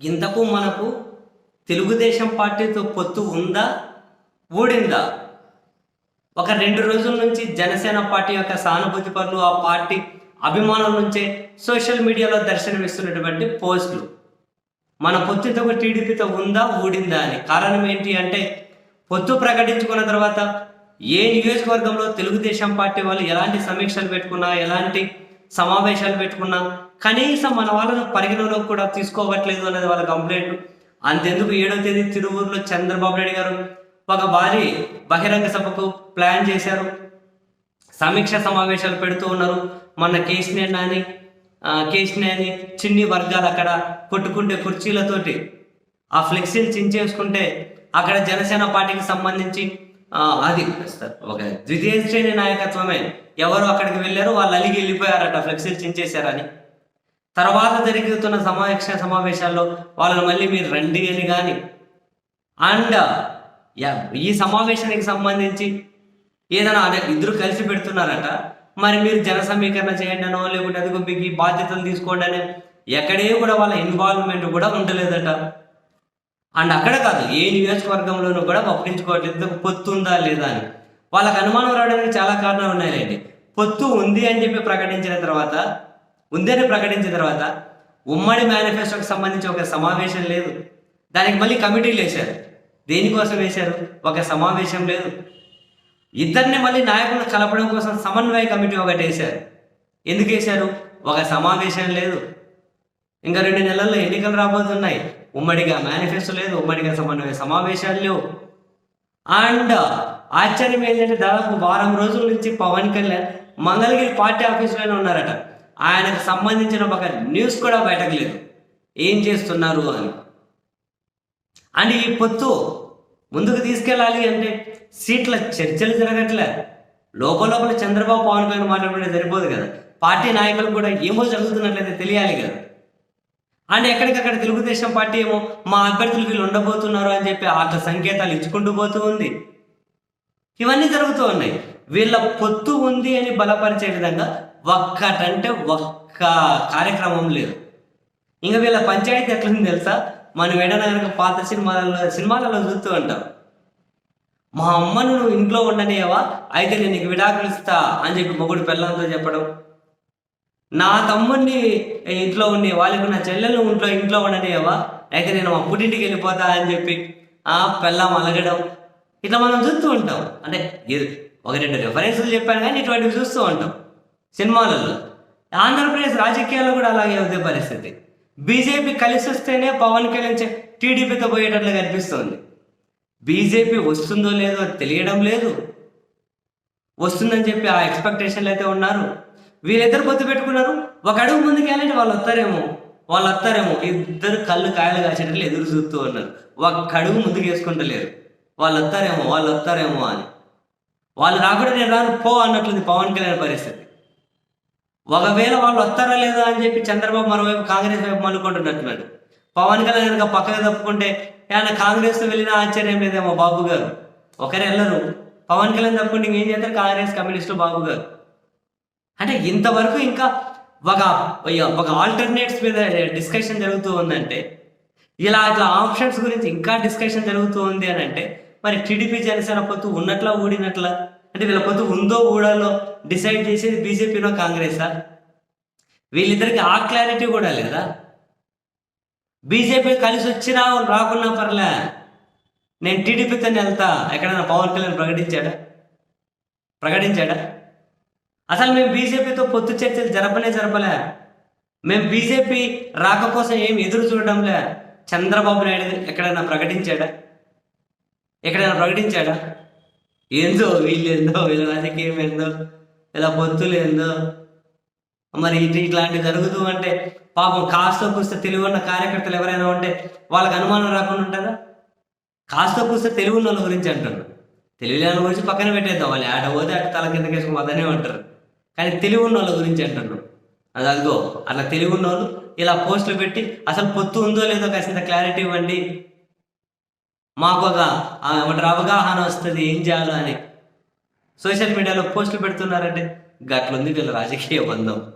ఇంతకు మనకు తెలుగుదేశం పార్టీతో పొత్తు ఉందా? ఊడిందా? ఒక రెండు రోజుల నుంచి జనసేన పార్టీ యొక్క సానుభూతి పనులు ఆ పార్టీ అభిమానుల నుంచే సోషల్ మీడియాలో దర్శనమిస్తున్నటువంటి పోస్టులు. మన పొత్తుతో టీడీపీతో ఉందా ఊడిందా అని. కారణం ఏంటి అంటే పొత్తు ప్రకటించుకున్న తర్వాత ఏ నియోజకవర్గంలో తెలుగుదేశం పార్టీ వాళ్ళు ఎలాంటి సమీక్షలు పెట్టుకున్నా ఎలాంటి సమావేశాలు పెట్టుకున్నా కనీసం మన వాళ్ళను పరిగణలోకి కూడా తీసుకోవట్లేదు అనేది వాళ్ళ కంప్లైంట్. అంతెందుకు ఏడో తేదీ తిరువూరులో చంద్రబాబు నాయుడు గారు ఒక భారీ బహిరంగ సభకు ప్లాన్ చేశారు. సమీక్ష సమావేశాలు పెడుతూ ఉన్నారు. మన కేసీఆర్ నాని ఆ, కేసీఆర్ అని చిన్ని వర్గాలు అక్కడ కొట్టుకుంటే కుర్చీలతోటి ఆ ఫ్లెక్సీలు చించేసుకుంటే అక్కడ జనసేన పార్టీకి సంబంధించి అది. ఒక ద్వితీయ శ్రేణి నాయకత్వమే. ఎవరు అక్కడికి వెళ్ళారో వాళ్ళు అలిగి వెళ్ళిపోయారట ఫ్లెక్సీలు చించేశారని. తర్వాత జరుగుతున్న సమావేశ సమావేశాల్లో వాళ్ళని మళ్ళీ మీరు రండి అని కానీ అండ్ యా- ఈ సమావేశానికి సంబంధించి ఏదైనా అదే ఇద్దరు కలిసి పెడుతున్నారట. మరి మీరు జన సమీకరణ చేయండి అనో లేకుంటే అదిగో మీకు బాధ్యతలు తీసుకోండి అని ఎక్కడే కూడా వాళ్ళ ఇన్వాల్వ్మెంట్ కూడా ఉండలేదట. అండ్ అక్కడ కాదు ఏ నియోజకవర్గంలోనూ కూడా పట్టించుకోవట్లేదు పొత్తు ఉందా లేదా అని. వాళ్ళకి అనుమానం రావడానికి చాలా కారణాలు ఉన్నాయండి పొత్తు ఉంది అని చెప్పి ప్రకటించిన తర్వాత ఉంది అని ప్రకటించిన తర్వాత ఉమ్మడి మేనిఫెస్టోకి సంబంధించి ఒక సమావేశం లేదు. దానికి మళ్ళీ కమిటీలు వేశారు. దేనికోసం వేశారు? ఒక సమావేశం లేదు. ఇద్దరిని మళ్ళీ నాయకులు కలపడం కోసం సమన్వయ కమిటీ ఒకటి వేశారు. ఎందుకు వేశారు? ఒక సమావేశం లేదు. ఇంకా రెండు నెలల్లో ఎన్నికలు రాబోతున్నాయి. ఉమ్మడిగా మేనిఫెస్టో లేదు ఉమ్మడిగా సమన్వయ సమావేశాలు లేవు. అండ్ ఆశ్చర్యం ఏంటంటే దాదాపు వారం రోజుల నుంచి పవన్ కళ్యాణ్ మంగళగిరి పార్టీ ఆఫీసులోనే ఉన్నారట. ఆయనకు సంబంధించిన ఒక న్యూస్ కూడా బయటకు లేదు. ఏం చేస్తున్నారు అని. అండ్ ఈ పొత్తు ముందుకు తీసుకెళ్ళాలి అంటే సీట్ల చర్చలు జరగట్లే. లోపల లోపల చంద్రబాబు పవన్ కళ్యాణ్ మాట్లాడుకుంటే సరిపోదు కదా. పార్టీ నాయకులు కూడా ఏమో జరుగుతున్నట్లయితే తెలియాలి కదా. అండ్ ఎక్కడికక్కడ తెలుగుదేశం పార్టీ ఏమో మా అభ్యర్థులు వీళ్ళు ఉండబోతున్నారు అని చెప్పి వాళ్ళ సంకేతాలు ఇచ్చుకుంటూ పోతూ ఉంది. ఇవన్నీ జరుగుతూ ఉన్నాయి. వీళ్ళ పొత్తు ఉంది అని బలపరిచే విధంగా ఒక్కటంటే ఒక్క కార్యక్రమం లేదు. ఇంకా వీళ్ళ పంచాయతీ ఎట్లుంది తెలుసా? మనం ఏడైనా కనుక పాత సినిమాలలో సినిమాలలో చూస్తూ ఉంటాం. మా అమ్మను నువ్వు ఇంట్లో ఉండనేవా అయితే నేను నీకు విడాకులు ఇస్తా అని చెప్పి మొగుడు పిల్లలతో చెప్పడం. నా తమ్ముడిని ఇంట్లో ఉండి వాళ్ళకు నా చెల్లెలు ఇంట్లో ఇంట్లో ఉండనివా అయితే నేను అప్పుడింటికి వెళ్ళిపోతా అని చెప్పి ఆ పెళ్ళం అలగడం. ఇట్లా మనం చూస్తూ ఉంటాం. అంటే ఒక రెండు రెఫరెన్స్లు చెప్పాను కానీ ఇటువంటివి చూస్తూ ఉంటాం. సినిమాలలో. ఆంధ్రప్రదేశ్ రాజకీయాల్లో కూడా అలాగే ఉంది పరిస్థితి. బీజేపీ కలిసి వస్తేనే పవన్ కళ్యాణ్ చే- టీడీపీతో పోయేటట్లు కనిపిస్తోంది. బీజేపీ వస్తుందో లేదో తెలియడం లేదు. వస్తుందని చెప్పి ఆ ఎక్స్పెక్టేషన్లు అయితే ఉన్నారు. వీళ్ళిద్దరు పొత్తు పెట్టుకున్నారు. ఒక అడుగు ముందుకు వెళ్ళంటే వాళ్ళు వస్తారేమో. వాళ్ళు వస్తారేమో. ఇద్దరు కళ్ళు కాయలు కాసేటట్లు ఎదురు చూస్తూ ఉన్నారు. ఒక్క అడుగు ముందుకు వేసుకుంటలేరు. వాళ్ళు వస్తారేమో వాళ్ళు వస్తారేమో అని. వాళ్ళు రాకుండా నేను రాను పో అన్నట్లుంది పవన్ కళ్యాణ్ పరిస్థితి. ఒకవేళ వాళ్ళు వస్తారా లేదా అని చెప్పి చంద్రబాబు మరోవైపు కాంగ్రెస్ వైపు మలుకుంటున్నట్టున్నాడు పవన్ కళ్యాణ్ కనుక పక్కగా తప్పుకుంటే ఏమైనా కాంగ్రెస్ వెళ్ళినా ఆశ్చర్యం లేదేమో బాబు గారు. ఒకరే వెళ్ళరు. పవన్ కళ్యాణ్ తప్పుకుంటే ఇంకేం చేస్తారు? కాంగ్రెస్ కమ్యూనిస్టు బాబు గారు. అంటే ఇంతవరకు ఇంకా ఒక ఒక ఆల్టర్నేట్స్ మీద డిస్కషన్ జరుగుతూ ఉందంటే ఇలా ఇట్లా ఆప్షన్స్ గురించి ఇంకా డిస్కషన్ జరుగుతూ ఉంది అని అంటే మరి టీడీపీ జనసేన పొత్తు ఉన్నట్లా ఊడినట్లా? అంటే వీళ్ళ పొత్తు ఉందో ఊడాలో డిసైడ్ చేసేది బీజేపీనో కాంగ్రెసా? వీళ్ళిద్దరికి ఆ క్లారిటీ కూడా లేదా? బీజేపీ కలిసి వచ్చినా రాకున్నా పర్లే. నేను టీడీపీతో వెళ్తా. ఎక్కడైనా పవన్ కళ్యాణ్ ప్రకటించాడా? ప్రకటించాడా? అసలు మేము బీజేపీతో పొత్తు చర్చలు జరపలే జరపలే. మేము బీజేపీ రాక కోసం ఏం ఎదురు చూడడంలే. చంద్రబాబు నాయుడు ఎక్కడైనా ప్రకటించాడా? ఎక్కడైనా ప్రకటించాడా? ఏందో వీళ్ళు ఏందో వీళ్ళ రాజకీయం ఏందో ఇలా పొత్తులు ఏందో. మరి ఇటు ఇట్లాంటివి జరుగుతూ అంటే పాపం కాస్త కూస్తే తెలివి ఉన్న కార్యకర్తలు ఎవరైనా ఉంటే వాళ్ళకి అనుమానం రాకుండా ఉంటుందా కాస్త కూస్త తెలివి ఉన్న వాళ్ళ గురించి అంటారు తెలివి లేని గురించి పక్కన పెట్టేద్దాం. వాళ్ళు ఆట పోతే అటు తల కింద వేసుకుని అదనే ఉంటారు. కానీ తెలివి ఉన్న వాళ్ళ గురించి అంటున్నాడు. అది అదిగో అట్లా తెలివి ఉన్న వాళ్ళు ఇలా పోస్టులు పెట్టి అసలు పొత్తు ఉందో లేదో కాసింత క్లారిటీ ఇవ్వండి. మాకు ఒక ఏమంటారు అవగాహన వస్తుంది ఏం చేయాలో అని. సోషల్ మీడియాలో పోస్టులు పెడుతున్నారంటే గట్లుంది వీళ్ళ రాజకీయ బంధం.